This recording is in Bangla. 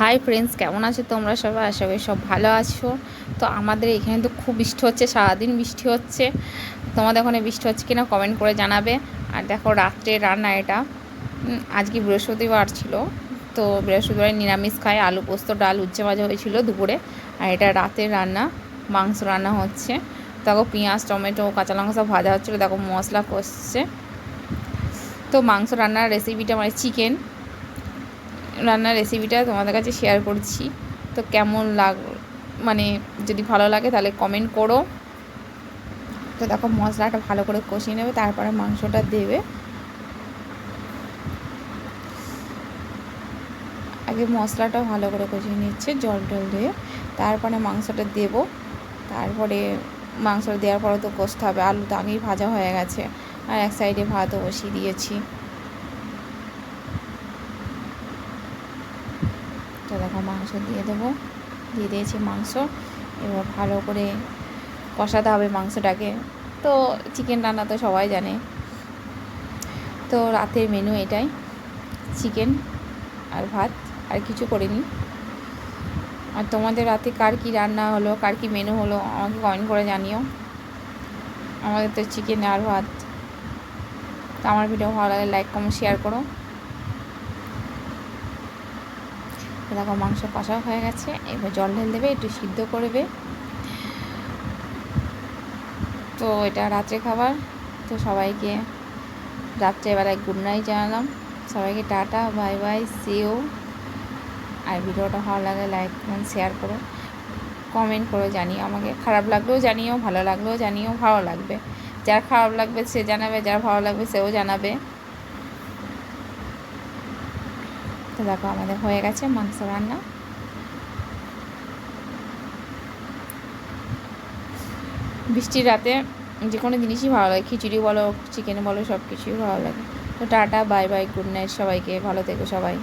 হাই ফ্রেন্ডস কেমন আছো তোমরা সবাই? আশা করি সব ভালো আছো। তো আমাদের এখানে তো খুব বৃষ্টি হচ্ছে, সারাদিন বৃষ্টি হচ্ছে। তোমাদের ওখানে বৃষ্টি হচ্ছে কিনা কমেন্ট করে জানাবে। আর দেখো রাত্রে রান্না এটা। আজকে বৃহস্পতিবার ছিল। তো বৃহস্পতিবার নিরামিষ খাই আলু পোস্ত, ডাল, উচ্ছে ভাজা হয়েছিল দুপুরে। আর এটা রাতের রান্না, মাংস রান্না হচ্ছে। দেখো পেঁয়াজ, টমেটো, কাঁচা লঙ্কা সব ভাজা হচ্ছিল, দেখো মশলা কষছে। তো মাংস রান্নার রেসিপিটা মানে চিকেন রান্নার রেসিপিটা তোমাদের কাছে শেয়ার করছি। তো কেমন লাগ মানে যদি ভালো লাগে তাহলে কমেন্ট করো। তো দেখো মশলাটা ভালো করে কষিয়ে নেবে, তারপরে মাংসটা দেবে। আগে মশলাটা ভালো করে কষিয়ে নিচ্ছে, জল টল দিয়ে। তারপরে মাংসটা দেব। তারপরে মাংসটা দেওয়ার পরে তো কষতে হবে, আলু তো আগেই ভাজা হয়ে গেছে। আর এক সাইডে ভাতও বসিয়ে দিয়েছি। তো দেখো মাংস দিয়ে দেবো। দিয়ে দিয়েছি মাংস। এবার ভালো করে কষাতে হবে মাংসটাকে। তো চিকেন রান্না তো সবাই জানে। তো রাতের মেনু এটাই। চিকেন আর ভাত। আর কিছু করিনি। আর তোমাদের রাতে কার কী রান্না হলো, কার কী মেনু হলো, আমাকে কমেন্ট করে জানিও। আমাদের তো চিকেন আর ভাত। তো আমার ভিডিও ভালো লাগে লাইক কমেন্ট শেয়ার করো। দেখো মাংস কষাও হয়ে গেছে। এবার জল ঢেলে দেবে, একটু সিদ্ধ করবে। তো এটা রাত্রে খাবার। তো সবাইকে রাত্রেবেলায় গুড নাইট জানালাম। সবাইকে tata bye bye see you আর ভিডিওটা ভালো লাগে লাইক কমেন্ট শেয়ার করো। কমেন্ট করে জানিও আমাকে। খারাপ লাগলেও জানিও, ভালো লাগলেও জানিও, ভালো লাগবে। যার খারাপ লাগবে সে জানাবে, যার ভালো লাগবে সেও জানাবে। তো দেখো আমাদের হয়ে গেছে মাংস রান্না। বৃষ্টির রাতে যে কোনো জিনিসই ভালো লাগে, খিচুড়ি বলো চিকেন বলো সব কিছুই ভালো লাগে। তো tata bye bye good night সবাইকে, ভালো থেকো সবাই।